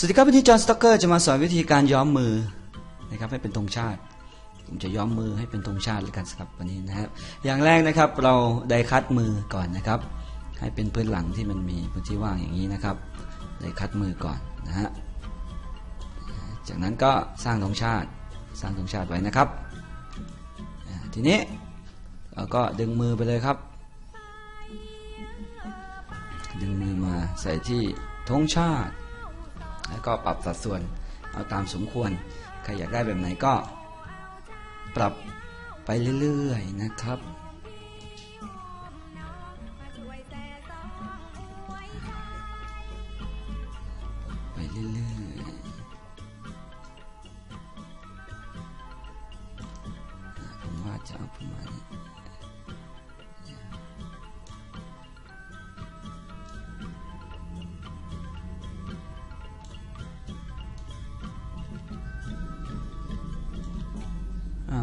สวัสดีครับวันนี้จอห์นสต็อกเกอร์จะมาสอนวิธีการย้อมมือนะครับให้เป็นธงชาติ ผมจะย้อมมือให้เป็นธงชาติเลยกันครับวันนี้นะครับ อย่างแรกนะครับเราไดคัดมือก่อนนะครับ ให้เป็นพื้นหลังที่มันมีพื้นที่ว่างอย่างนี้นะครับไดคัดมือก่อนนะฮะจากนั้นก็สร้างธงชาติสร้างธงชาติไว้นะครับ ทีนี้เราก็ดึงมือไปเลยครับ ดึงมือมาใส่ที่ธงชาติ แล้วก็ปรับสัดส่วนเอาตามสมควร ใครอยากได้แบบไหนก็ปรับไปเรื่อยๆนะครับ ไปเรื่อยๆผมว่าจะเอาประมาณนี้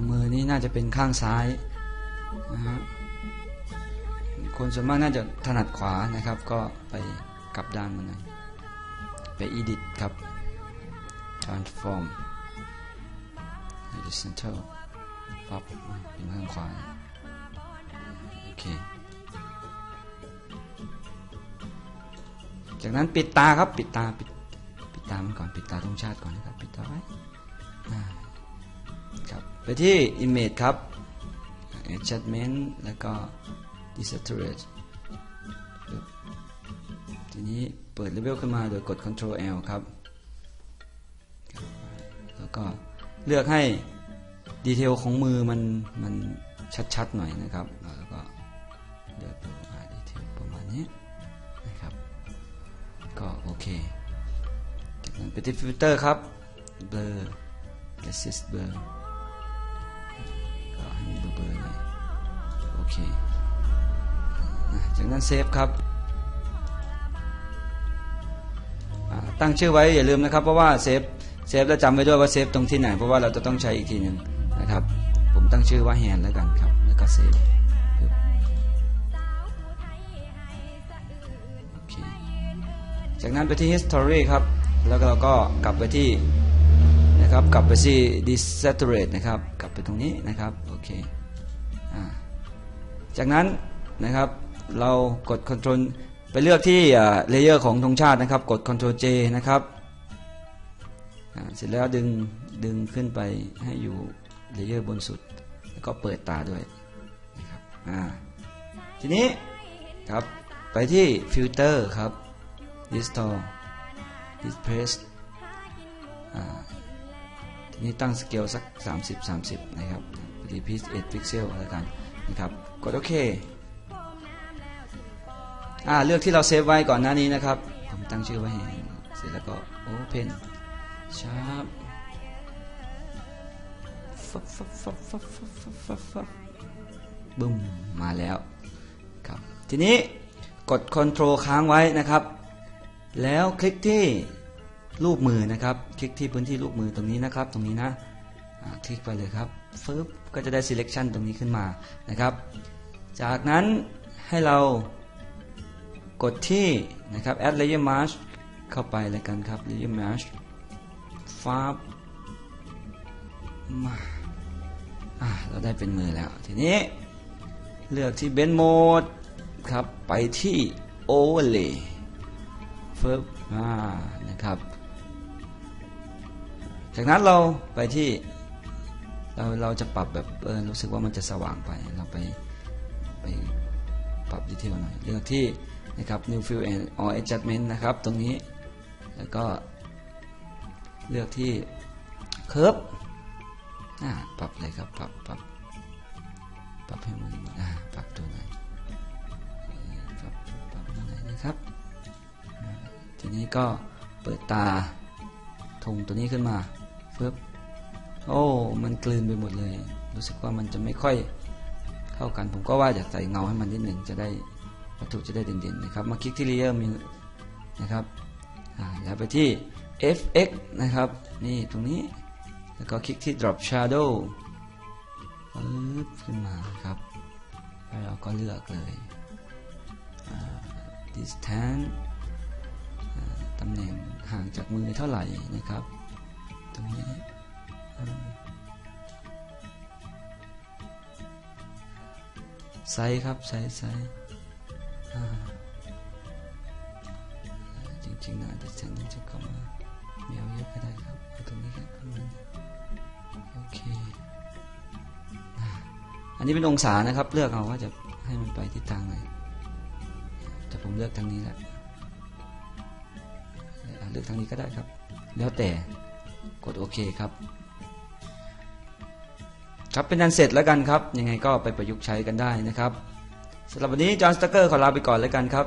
มือนี้น่าจะเป็นข้างซ้ายนะฮะคนส่วนมากน่าจะถนัดขวานะครับ ก็ไปกลับด้านมันหน่อยไป edit ครับ transform horizontal ปับเป็นข้างขวาโอเคจากนั้นปิดตาครับปิดตาปิดปิดตามันก่อนปิดตาธงชาติก่อนนะครับปิดตาไว้ ไปที่ image ครับ adjustment แล้วก็ desaturate ทีนี้เปิด level ขึ้นมาโดยกด Ctrl L ครับ แล้วก็เลือกให้ดีเทลของมือมันมันชัดๆหน่อยนะครับ แล้วก็เลือกดูอ่าดีเทลประมาณนี้นะครับ ก็โอเคจากนั้นไปที่ฟิลเตอร์ครับ blur assist blur เคจากนั้นเซฟครับตั้งชื่อไว้อย่าลืมนะครับ เพราะว่าเซฟเซฟแล้วจำไว้ด้วยว่าเซฟตรงที่ไหน เพราะว่าเราจะต้องใช้อีกทีหนึ่งนะครับ ผมตั้งชื่อว่าแฮนแล้วกันครับ แล้วก็เซฟจากนั้นไปที่ history ครับ แล้วเราก็กลับไปที่นะครับ กลับไปที่ desaturate นะครับ กลับไปตรงนี้นะครับ โอเค จากนั้นนะครับเรากด Ctrl ไปเลือกที่เลเยอร์ของธงชาตินะครับ กด Ctrl J นะครับเสร็จแล้วดึงดึงขึ้นไปให้อยู่เลเยอร์บนสุด แล้วก็เปิดตาด้วยนะครับอ่าทีนี้ครับไปที่ฟิลเตอร์ครับ Distort Displace อ่าทีนี้ตั้งสเกลสัก 30 30 นะครับรีพีซ8พิกเซลแล้วกัน นะครับกดโอเคอ่าเลือกที่เราเซฟไว้ก่อนหน้านี้นะครับผมตั้งชื่อไว้ให้เสร็จแล้วก็ Open Sharp ฟับฟับฟับฟับฟับฟับฟับฟับบึ้มมาแล้วครับทีนี้กด Ctrl ค้างไว้นะครับ แล้วคลิกที่รูปมือนะครับ คลิกที่พื้นที่รูปมือตรงนี้นะครับ ตรงนี้นะ คลิกไปเลยครับฟึบก็จะได้ selection ตรงนี้ขึ้นมานะครับ จากนั้นให้เรากดที่นะครับ add layer mask เข้าไปเลยกันครับ layer mask ฟ้าบมาอ่าเราได้เป็นมือแล้ว ทีนี้เลือกที่ bend mode ครับ ไปที่ overlay ฟึบอ่านะครับ จากนั้นเราไปที่ เราเราจะปรับแบบเออรู้สึกว่ามันจะสว่างไป เราไปไปปรับดีเทลหน่อยเลือกที่นะครับ new fill and or adjustment นะครับ ตรงนี้แล้วก็เลือกที่ curve ปรับเลยครับ ปรับปรับปรับให้มันอ่าปรับตัวไหนปรับปรับตัวไหนนะครับ ทีนี้ก็เปิดตาธงตัวนี้ขึ้นมาฟึบ โอ้ มันกลืนไปหมดเลย รู้สึกว่ามันจะไม่ค่อยเข้ากัน ผมก็ว่าจะใส่เงาให้มันนิดหนึ่งจะได้วัตถุจะได้เด่นๆนะครับ มาคลิกที่ layer มีนะครับอ่าแล้วไปที่ fx นะครับ นี่ตรงนี้ แล้วก็คลิกที่ drop shadow ปึ๊บขึ้นมาครับแล้วเราก็เลือกเลย distance ตำแหน่งห่างจากมือเท่าไหร่นะครับ ไซส์ครับไซส์ไซส์จริงๆนะแต่ฉันจะเข้ามาไม่เอาเยอะก็ได้ครับตรงนี้แค่ประมาณโอเคอันนี้เป็นองศานะครับ เลือกเอาว่าจะให้มันไปทิศทางไหนแต่ผมเลือกทางนี้แหละเลือกทางนี้ก็ได้ครับ แล้วแต่กดโอเคครับ ครับเป็นอันเสร็จแล้วกันครับ ยังไงก็ไปประยุกต์ใช้กันได้นะครับสำหรับวันนี้จอห์นสตักเกอร์ขอลาไปก่อนแล้วกันครับ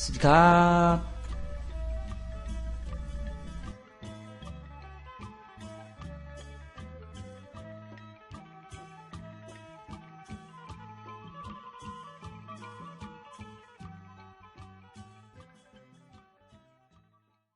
สวัสดีครับ